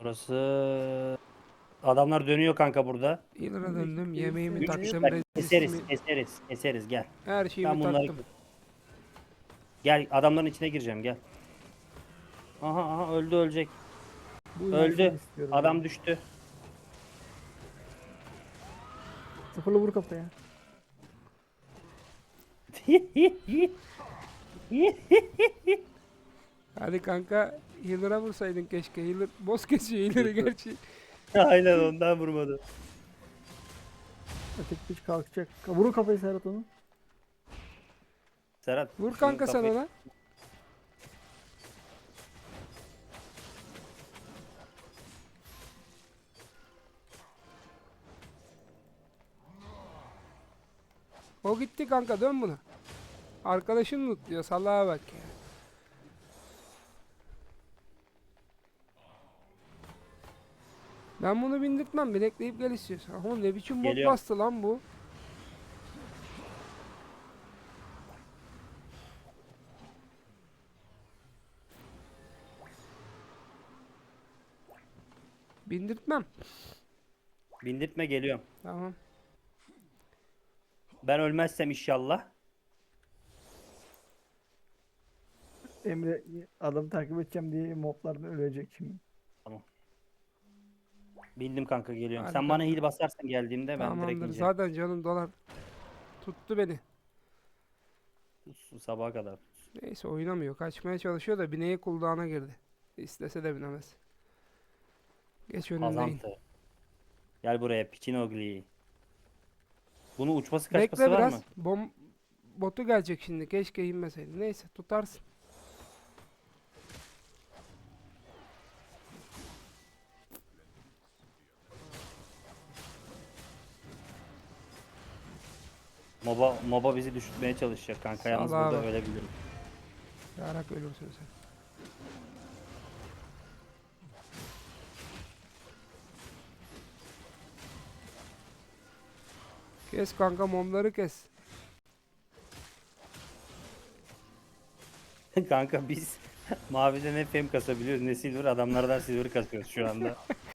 Burası adamlar dönüyor kanka burada. Healer'a döndüm. Yemeğimi Üç taktım. Keseriz, Resistimi, keseriz, keseriz gel. her şeyimi Ben bunları taktım. Gel adamların içine gireceğim gel. Aha aha öldü ölecek. Bu Öldü. yüzden istiyorum Adam düştü. Sıfırla vur kafaya. Hadi kanka Healer'a vursaydın keşke. Healer boss kesiyor Healer'ı gerçi. Aynen ondan vurmadı. Öteki piç kalkacak. Vurun kafayı Serhat onu. Serhat. Vur şunun kanka sen kafayı- ona. O gitti kanka dön buna. Arkadaşın mut diyor salağa bak ya. Ben bunu bindirtmem bilekleyip gel istiyorsan. Oğlum ne biçim bot bastı lan bu. Bindirtmem. Bindirtme geliyorum. Tamam. Ben ölmezsem inşallah. Emre adamı takip edeceğim diye moblardan ölecek şimdi. Bindim kanka geliyorum. Hadi Sen bana heal basarsın geldiğimde ben direkt Tamamdır. ineceğim. Zaten canım dolar. Tuttu beni. Tutsun Sabaha kadar. Neyse oynamıyor. Kaçmaya çalışıyor da bineği cooldown'a girdi. İstese de binemez. Geç önündeyim. Kazantı. Gel buraya piçin ogli. Bunun uçması kaçması Bekle var biraz. mı? Bom botu gelecek şimdi. Keşke inmeseydi. Neyse tutarsın. Moba, moba bizi düşürtmeye çalışacak kanka. Yalnız Salaha burada bak. ölebilirim. Yarak ölürsün sen. Kes kanka momları kes. kanka biz maviden hep hem kasabiliyoruz ne silver adamlardan silver kasıyoruz şu anda.